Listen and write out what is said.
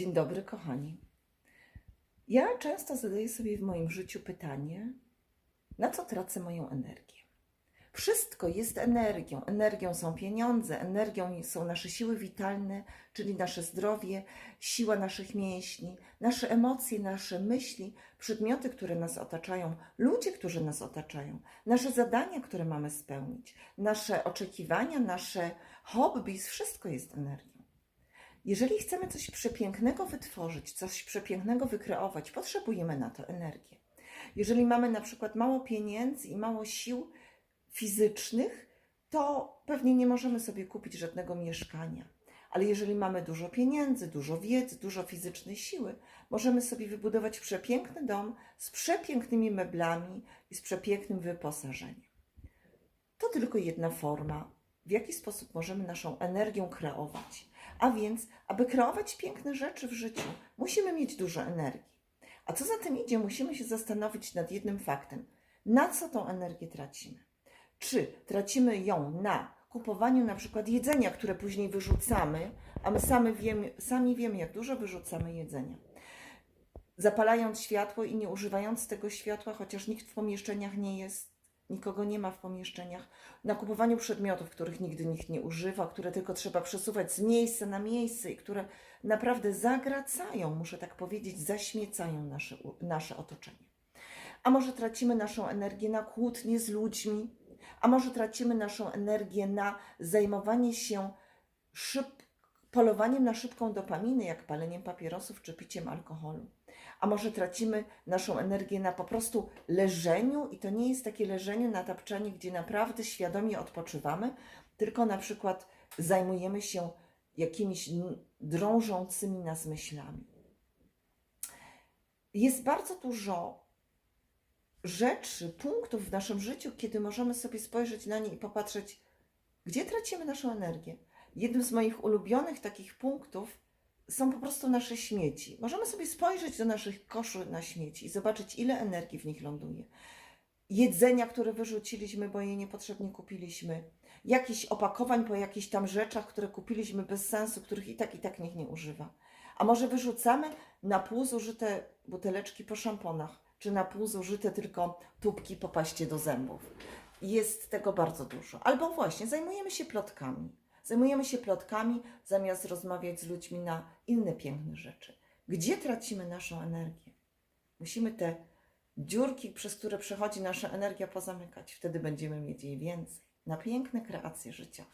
Dzień dobry, kochani. Ja często zadaję sobie w moim życiu pytanie, na co tracę moją energię? Wszystko jest energią. Energią są pieniądze, energią są nasze siły witalne, czyli nasze zdrowie, siła naszych mięśni, nasze emocje, nasze myśli, przedmioty, które nas otaczają, ludzie, którzy nas otaczają, nasze zadania, które mamy spełnić, nasze oczekiwania, nasze hobbies, wszystko jest energią. Jeżeli chcemy coś przepięknego wytworzyć, coś przepięknego wykreować, potrzebujemy na to energię. Jeżeli mamy na przykład mało pieniędzy i mało sił fizycznych, to pewnie nie możemy sobie kupić żadnego mieszkania. Ale jeżeli mamy dużo pieniędzy, dużo wiedzy, dużo fizycznej siły, możemy sobie wybudować przepiękny dom z przepięknymi meblami i z przepięknym wyposażeniem. To tylko jedna forma, w jaki sposób możemy naszą energią kreować. A więc, aby kreować piękne rzeczy w życiu, musimy mieć dużo energii. A co za tym idzie, musimy się zastanowić nad jednym faktem: na co tą energię tracimy? Czy tracimy ją na kupowaniu na przykład jedzenia, które później wyrzucamy, a my sami wiemy, sami wiemy jak dużo wyrzucamy jedzenia. Zapalając światło i nie używając tego światła, chociaż nikt w pomieszczeniach nie jest, nikogo nie ma w pomieszczeniach, na kupowaniu przedmiotów, których nigdy nikt nie używa, które tylko trzeba przesuwać z miejsca na miejsce i które naprawdę zagracają, muszę tak powiedzieć, zaśmiecają nasze, nasze otoczenie. A może tracimy naszą energię na kłótnie z ludźmi, a może tracimy naszą energię na zajmowanie się szyb, polowaniem na szybką dopaminę, jak paleniem papierosów czy piciem alkoholu. A może tracimy naszą energię na po prostu leżeniu i to nie jest takie leżenie na tapczanie, gdzie naprawdę świadomie odpoczywamy, tylko na przykład zajmujemy się jakimiś drążącymi nas myślami. Jest bardzo dużo rzeczy, punktów w naszym życiu, kiedy możemy sobie spojrzeć na nie i popatrzeć, gdzie tracimy naszą energię. Jednym z moich ulubionych takich punktów są po prostu nasze śmieci. Możemy sobie spojrzeć do naszych koszy na śmieci i zobaczyć, ile energii w nich ląduje. Jedzenia, które wyrzuciliśmy, bo je niepotrzebnie kupiliśmy. Jakichś opakowań po jakichś tam rzeczach, które kupiliśmy bez sensu, których i tak, i tak nikt nie używa. A może wyrzucamy na pół zużyte buteleczki po szamponach, czy na pół zużyte tylko tubki po paście do zębów. Jest tego bardzo dużo. Albo właśnie zajmujemy się plotkami. Zajmujemy się plotkami zamiast rozmawiać z ludźmi na inne piękne rzeczy. Gdzie tracimy naszą energię? Musimy te dziurki, przez które przechodzi nasza energia, pozamykać. Wtedy będziemy mieć jej więcej na piękne kreacje życiowe.